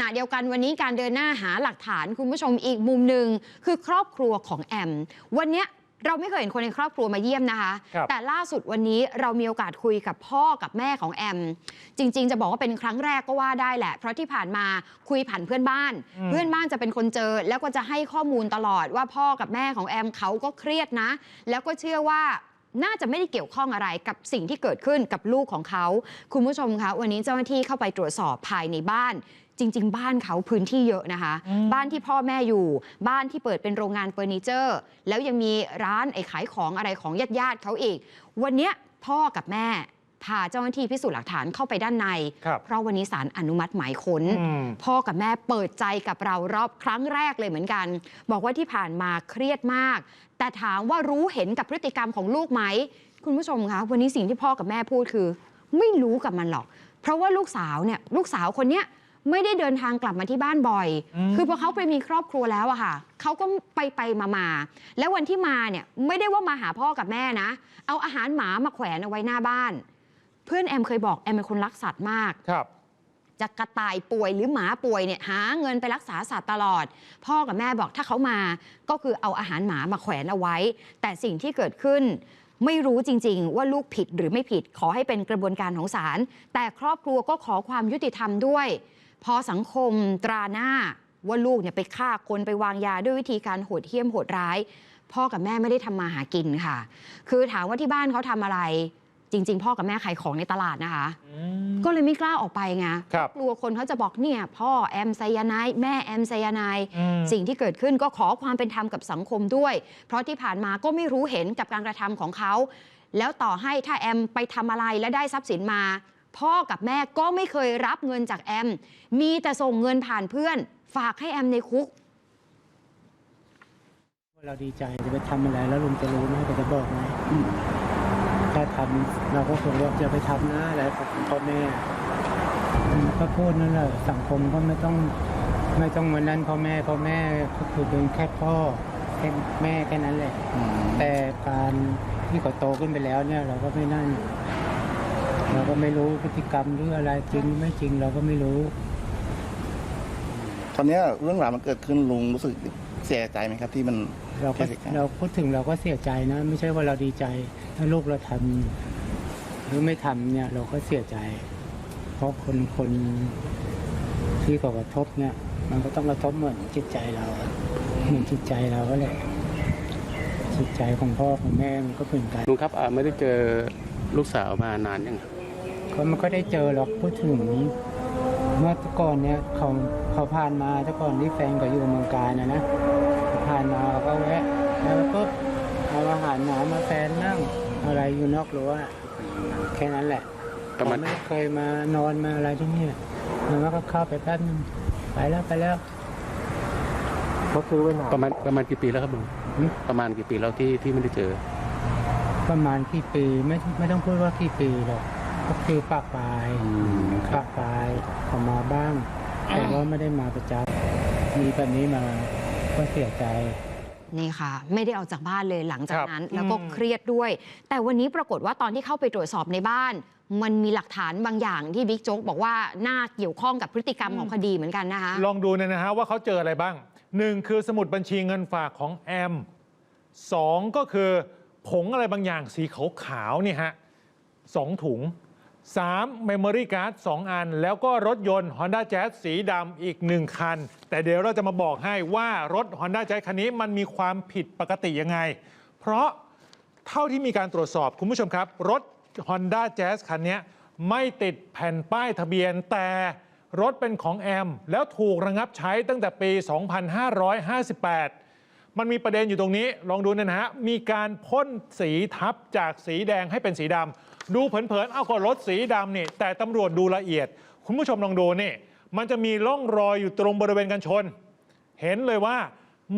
ณะเดียวกันวันนี้การเดินหน้าหาหลักฐานคุณผู้ชมอีกมุมหนึ่งคือครอบครัวของแอม วันเนี้ยเราไม่เคยเห็นคนในครอบครัวมาเยี่ยมนะคะครับแต่ล่าสุดวันนี้เรามีโอกาสคุยกับพ่อกับแม่ของแอม จริง ๆ จะบอกว่าเป็นครั้งแรกก็ว่าได้แหละ เพราะที่ผ่านมาคุยผ่านเพื่อนบ้านอืมเพื่อนบ้านจะเป็นคนเจอ แล้วก็จะให้ข้อมูลตลอดว่าพ่อกับแม่ของแอมเขาก็เครียดนะ แล้วก็เชื่อว่าน่าจะไม่ได้เกี่ยวข้องอะไรกับสิ่งที่เกิดขึ้นกับลูกของเขา คุณผู้ชมคะ วันนี้เจ้าหน้าที่เข้าไปตรวจสอบภายในบ้าน จริง ๆ บ้านเขาพื้นที่เยอะนะคะอืมบ้านที่พ่อแม่อยู่ บ้านที่เปิดเป็นโรงงานเฟอร์นิเจอร์ แล้วยังมีร้านไอ้ขายของอะไรของญาติญาติๆเขาอีก วันเนี้ยพ่อกับแม่พาเจ้าหน้าที่พิสูจน์หลักฐานเข้าไปด้านในครับเพราะวันนี้ศาลอนุมัติหมายค้นอืมพ่อกับแม่เปิดใจกับเรารอบครั้งแรกเลยเหมือนกัน บอกว่าที่ผ่านมาเครียดมาก แต่ถามว่ารู้เห็นกับพฤติกรรมของลูกไหม คุณผู้ชมคะวันนี้สิ่งที่พ่อกับแม่พูดคือ ไม่รู้กับมันหรอก เพราะว่าลูกสาวเนี่ยลูกสาวคนเนี้ย ไม่ได้เดินทางกลับมาที่บ้านบ่อยอืมคือพอเขาไปมีครอบครัวแล้วอะค่ะเขาก็ไปไปมามาๆแล้ววันที่มาเนี่ยไม่ได้ว่ามาหาพ่อกับแม่นะ เอาอาหารหมามาแขวนเอาไว้หน้าบ้าน เพื่อนแอมเคยบอกแอมเป็นคนรักสัตว์มากครับจะกระต่ายป่วยหรือหมาป่วยเนี่ยหาเงินไปรักษาสัตว์ตลอด พ่อกับแม่บอกถ้าเขามาก็คือเอาอาหารหมามาแขวนเอาไว้ แต่สิ่งที่เกิดขึ้นไม่รู้จริง ๆ ว่าลูกผิดหรือไม่ผิดขอให้เป็นกระบวนการของศาลแต่ครอบครัวก็ขอความยุติธรรมด้วย พอสังคมตราหน้าว่าลูกเนี่ยไปฆ่าคนไปวางยาด้วยวิธีการโหดเหี้ยมโหดร้าย พ่อกับแม่ไม่ได้ทำมาหากินค่ะ คือถามว่าที่บ้านเขาทำอะไร จริง ๆ พ่อกับแม่ขายของในตลาดนะคะ ก็เลยไม่กล้าออกไปไงครับกลัวคนเขาจะบอกเนี่ยพ่อแอมไซยาไนด์แม่แอมไซยาไนด์อืมสิ่งที่เกิดขึ้นก็ขอความเป็นธรรมกับสังคมด้วย เพราะที่ผ่านมาก็ไม่รู้เห็นกับการกระทำของเขาแล้วต่อให้ถ้าแอมไปทำอะไรและได้ทรัพย์สินมา พ่อกับแม่ก็ไม่เคยรับเงินจากแอม มีแต่ส่งเงินผ่านเพื่อน ฝากให้แอมในคุก เราดีใจจะไปทำอะไรแล้วลุงจะรู้ไหมก็จะบอกไหมถ้าทำเราก็คงว่าจะไปทำนะอะไรกับพ่อแม่อืมก็พูดนั่นแหละสังคมก็ไม่ต้องไม่ต้องวันนั้นพ่อแม่พ่อแม่ก็คือเป็นแค่พ่อแค่แม่แค่นั้นแหละแต่การที่เขาโตขึ้นไปแล้วเนี่ย เราก็ไม่นั่นเรา ก็ไม่รู้พฤติกรรมหรืออะไรจริงหรือไม่จริงเราก็ไม่รู้ ตอนเนี้ยเรื่องราวมันเกิดขึ้นลุงรู้สึกเสียใจไหมครับที่มันเราก็เสียใจเราพูดถึงเราก็เสียใจนะ ไม่ใช่ว่าเราดีใจ ถ้าลูกเราทำหรือไม่ทำเนี่ย เราก็เสียใจ เพราะคนคนที่เขากระทบเนี่ย มันก็ต้องกระทบเหมือนจิตใจเราอะเหมือนจิตใจเราก็แหละจิตใจของพ่อของแม่มันก็เหมือนกัน ลุงครับอ่าไม่ได้เจอลูกสาวมานานยัง ก็มันก็ได้เจอหรอกพูดถึงเมื่อก่อนเนี่ยเขาเขาผ่านมาแต่ก่อนที่แฟนเขาอยู่เมืองการนะนะเขาผ่านมาเขาก็แวะแล้วปุ๊บเอาอาหารหมามาแฟนนั่งอะไรอยู่นอกรั้วน่ะแค่นั้นแหละประมาณเขไม่เคยมานอนมาอะไรที่นี่มันก็เข้าไปแป๊บนึงไปแล้วไปแล้วเขาซื้อไว้นานประมาณประมาณกี่ปีแล้วครับลุงหึประมาณกี่ปีแล้วที่ที่ไม่ได้เจอ ประมาณกี่ปีไม่ไม่ต้องพูดว่ากี่ปีหรอก ก็คือปากปลายอืมคปารับกปลายเขามาบ้างแต่ว่าไม่ได้มาประจำมีแบบนี้มาก็เสียใจนี่ค่ะ ไม่ได้ออกจากบ้านเลยหลังจากนั้นครับแล้วก็อืมเครียดด้วย แต่วันนี้ปรากฏว่าตอนที่เข้าไปตรวจสอบในบ้าน มันมีหลักฐานบางอย่างที่บิ๊กโจ๊กบอกว่าน่าเกี่ยวข้องกับพฤติกรรมของคดีเหมือนกันนะคะลองดูเนี่ยนะฮะว่าเขาเจออะไรบ้างหนึ่งคือสมุดบัญชีเงินฝากของแอมสองก็คือผงอะไรบางอย่างสีขาวๆเนี่ยฮะสองถุง สามเมมโมรี่การ์ดสองอัน แล้วก็รถยนต์ Honda Jazz สีดำอีกหนึ่งคัน แต่เดี๋ยวเราจะมาบอกให้ว่ารถ Honda Jazz คันนี้มันมีความผิดปกติยังไง เพราะเท่าที่มีการตรวจสอบคุณผู้ชมครับ รถ Honda Jazz คันนี้ไม่ติดแผ่นป้ายทะเบียน แต่รถเป็นของแอม แล้วถูกระงับใช้ตั้งแต่ปี 2558 มันมีประเด็นอยู่ตรงนี้ ลองดูนะฮะ มีการพ่นสีทับจากสีแดงให้เป็นสีดำดูเผินๆ เอาก็รถสีดำนี่ แต่ตำรวจดูละเอียด คุณผู้ชมลองดูนี่ มันจะมีร่องรอยอยู่ตรงบริเวณกันชน เห็นเลยว่า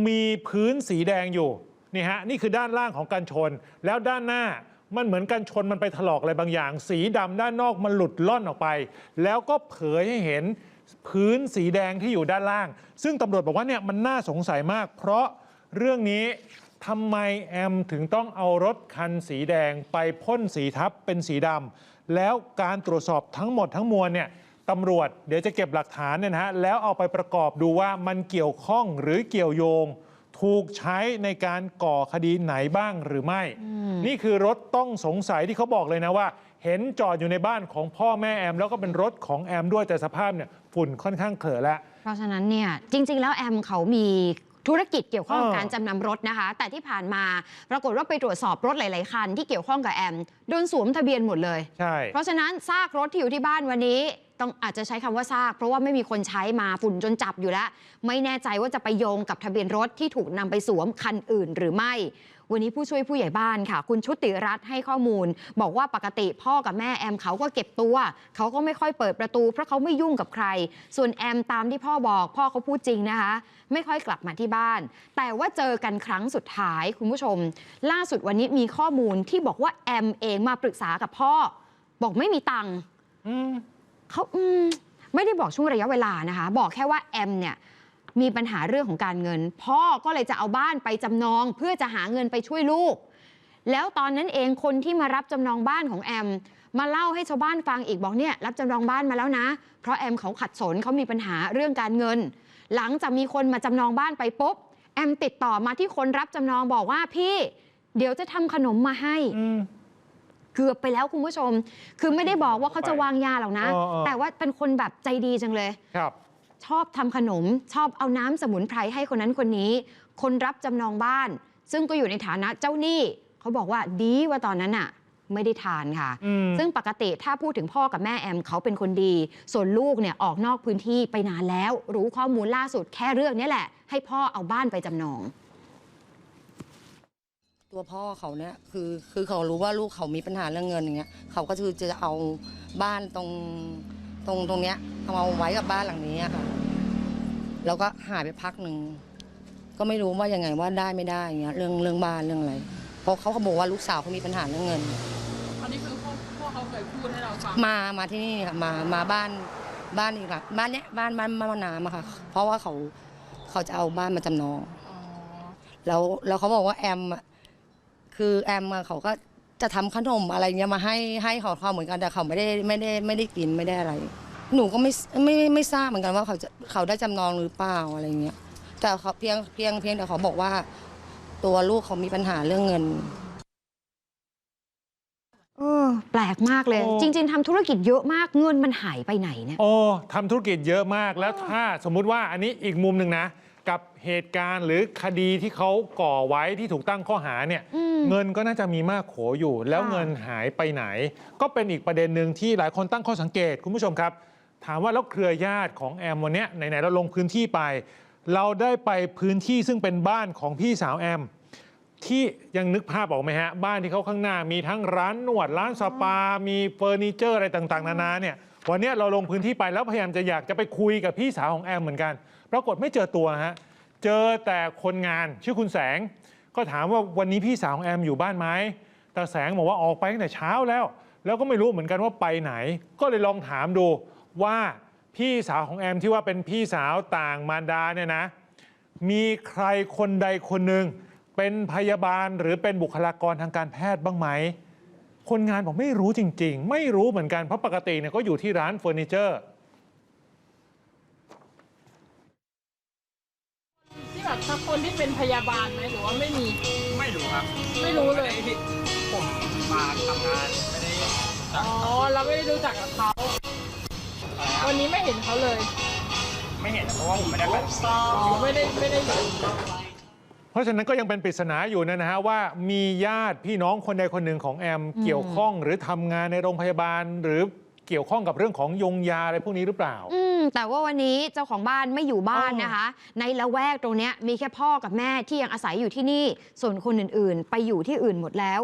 มีพื้นสีแดงอยู่ นี่ฮะ นี่คือด้านล่างของกันชน แล้วด้านหน้ามันเหมือนกันชนมันไปถลอกอะไรบางอย่าง สีดำด้านนอกมันหลุดล่อนออกไป แล้วก็เผยให้เห็นพื้นสีแดงที่อยู่ด้านล่าง ซึ่งตำรวจบอกว่าเนี่ยมันน่าสงสัยมาก เพราะ เรื่องนี้ทำไมแอมถึงต้องเอารถคันสีแดงไปพ่นสีทับเป็นสีดำแล้วการตรวจสอบทั้งหมดทั้งมวลเนี่ยตำรวจเดี๋ยวจะเก็บหลักฐานเนี่ยนะฮะแล้วเอาไปประกอบดูว่ามันเกี่ยวข้องหรือเกี่ยวโยง ถูกใช้ในการก่อคดีไหนบ้างหรือไม่ นี่คือรถต้องสงสัยที่เขาบอกเลยนะว่า เห็นจอดอยู่ในบ้านของพ่อแม่แอม แล้วก็เป็นรถของแอมด้วยแต่สภาพเนี่ยฝุ่นค่อนข้างเขอะแล้ว เพราะฉะนั้นเนี่ยจริง ๆ แล้วแอมเขามี ธุรกิจเกี่ยวข้องกับเออการจำนำรถนะคะ แต่ที่ผ่านมาปรากฏว่าไปตรวจสอบรถหลาย ๆ คัน ที่เกี่ยวข้องกับแอมโดนสวมทะเบียนหมดเลย ใช่ เพราะฉะนั้นซากรถที่อยู่ที่บ้านวันนี้ต้องอาจจะใช้คำว่าซาก เพราะว่าไม่มีคนใช้มาฝุ่นจนจับอยู่แล้ว ไม่แน่ใจว่าจะไปโยงกับทะเบียนรถที่ถูกนำไปสวมคันอื่นหรือไม่ วันนี้ผู้ช่วยผู้ใหญ่บ้านค่ะ คุณชุติรัตน์ให้ข้อมูล บอกว่าปกติพ่อกับแม่แอมเขาก็เก็บตัว เขาก็ไม่ค่อยเปิดประตู เพราะเขาไม่ยุ่งกับใคร ส่วนแอมตามที่พ่อบอก พ่อเขาพูดจริงนะคะ ไม่ค่อยกลับมาที่บ้าน แต่ว่าเจอกันครั้งสุดท้ายคุณผู้ชม ล่าสุดวันนี้มีข้อมูลที่บอกว่าแอมเองมาปรึกษากับพ่อ บอกไม่มีตังค์อืมเขาอืมไม่ได้บอกช่วงระยะเวลานะคะ บอกแค่ว่าแอมเนี่ย มีปัญหาเรื่องของการเงิน พ่อก็เลยจะเอาบ้านไปจำนองเพื่อจะหาเงินไปช่วยลูก แล้วตอนนั้นเองคนที่มารับจำนองบ้านของแอม มาเล่าให้ชาวบ้านฟังอีกบอกเนี่ยรับจำนองบ้านมาแล้วนะ เพราะแอมเขาขัดสนเขามีปัญหาเรื่องการเงิน หลังจากมีคนมาจำนองบ้านไปปุ๊บแอมติดต่อมาที่คนรับจำนองบอกว่าพี่เดี๋ยวจะทำขนมมาให้อืมเกือบไปแล้วคุณผู้ชม คือไม่ได้บอกว่าเขาจะวางยาหรอกนะเออเออแต่ว่าเป็นคนแบบใจดีจังเลย ครับ ชอบทำขนม ชอบเอาน้ำสมุนไพรให้คนนั้นคนนี้ คนรับจำนองบ้าน ซึ่งก็อยู่ในฐานะเจ้าหนี้เขาบอกว่าดีว่าตอนนั้นน่ะไม่ได้ทานค่ะอืมซึ่งปกติถ้าพูดถึงพ่อกับแม่แอมเขาเป็นคนดี ส่วนลูกเนี่ยออกนอกพื้นที่ไปนานแล้ว รู้ข้อมูลล่าสุดแค่เรื่องนี้แหละ ให้พ่อเอาบ้านไปจำนอง ตัวพ่อเขาเนี่ยคือคือเขารู้ว่าลูกเขามีปัญหาเรื่องเงินอย่างเงี้ยเขาก็คือจะเอาบ้านตรง ตรงตรงเนี้ยเอามาไว้กับบ้านหลังนี้อะค่ะแล้วก็หายไปพักหนึ่งก็ไม่รู้ว่ายังไงว่าได้ไม่ได้อย่างเงี้ยเรื่องเรื่องบ้านเรื่องอะไรเพราะเขาเขาบอกว่าลูกสาวเขามีปัญหาเรื่องเงิน อันนี้คือพ่อพ่อเขาเคยพูดให้เราฟังมามาที่นี่ค่ะมามาบ้านบ้านอีกหลังบ้านเนี้ยบ้านบ้านบ้านมะนามอะค่ะ เพราะว่าเขาเขาจะเอาบ้านมาจำนอง อ๋อแล้วแล้วเขาบอกว่าแอมอะคือแอมอะเขาก็ จะทำขนมอะไรเงี้ยมาให้ให้เขาเขาเหมือนกันแต่เขาไม่ได้ไม่ได้ไม่ได้กินไม่ได้อะไร หนูก็ไม่ไม่ไม่ไม่ทราบเหมือนกันว่าเขาจะเขาได้จำนองหรือเปล่าอะไรเงี้ยแต่เขาเพียงเพียงเพียงแต่เขาบอกว่า ตัวลูกเขามีปัญหาเรื่องเงินเออแปลกมากเลยโอ้จริง ๆทำธุรกิจเยอะมากเงินมันหายไปไหนเนี่ยโอ้ทำธุรกิจเยอะมากแล้วถ้าสมมุติว่าอันนี้อีกมุมหนึ่งนะ กับเหตุการณ์หรือคดีที่เขาก่อไว้ที่ถูกตั้งข้อหาเนี่ยอืมเงินก็น่าจะมีมากโขอยู่ แล้วค่ะเงินหายไปไหน ก็เป็นอีกประเด็นหนึ่งที่หลายคนตั้งข้อสังเกตคุณผู้ชมครับ ถามว่าแล้วเครือญาติของแอมวันเนี้ยไหนๆเราลงพื้นที่ไป เราได้ไปพื้นที่ซึ่งเป็นบ้านของพี่สาวแอมที่ยังนึกภาพออกไหมฮะ บ้านที่เขาข้างหน้ามีทั้งร้านนวดร้านสปา มีเฟอร์นิเจอร์อะไรต่าง ๆ นานาเนี่ย วันนี้เราลงพื้นที่ไปแล้วพยายามจะอยากจะไปคุยกับพี่สาวของแอมเหมือนกัน ปรากฏไม่เจอตัวฮะ เจอแต่คนงานชื่อคุณแสง ก็ถามว่าวันนี้พี่สาวของแอมอยู่บ้านไหมแต่แสงบอกว่าออกไปตั้งแต่เช้าแล้ว แล้วก็ไม่รู้เหมือนกันว่าไปไหน ก็เลยลองถามดูว่าพี่สาวของแอมที่ว่าเป็นพี่สาวต่างมารดาเนี่ยนะ มีใครคนใดคนหนึ่งเป็นพยาบาลหรือเป็นบุคลากรทางการแพทย์บ้างไหม คนงานบอกไม่รู้จริง ๆ ไม่รู้เหมือนกันเพราะปกติเนี่ยก็อยู่ที่ร้านเฟอร์นิเจอร์ที่แบบถ้าคนที่เป็นพยาบาลไหมหรือว่าไม่มี ไม่รู้ครับไม่รู้เลยที่ผมมาทำงานไม่ได้อ๋อ เราไม่ได้รู้จักกับเขาวันนี้ไม่เห็นเขาเลยไม่เห็นเพราะว่าผมไม่ได้ไป อ๋อไม่ได้ไม่ได้อยู่ เพราะฉะนั้นก็ยังเป็นปริศนาอยู่นะฮะว่ามีญาติพี่น้องคนใดคนหนึ่งของแอมเกี่ยวข้องหรือทำงานในโรงพยาบาล หรือเกี่ยวข้องกับเรื่องของยงยาอะไรพวกนี้หรือเปล่า อืมแต่ว่าวันนี้เจ้าของบ้านไม่อยู่บ้านอ๋อนะคะ ในละแวกตรงเนี้ยมีแค่พ่อกับแม่ที่ยังอาศัยอยู่ที่นี่ ส่วนคนอื่นๆ ไปอยู่ที่อื่นหมดแล้ว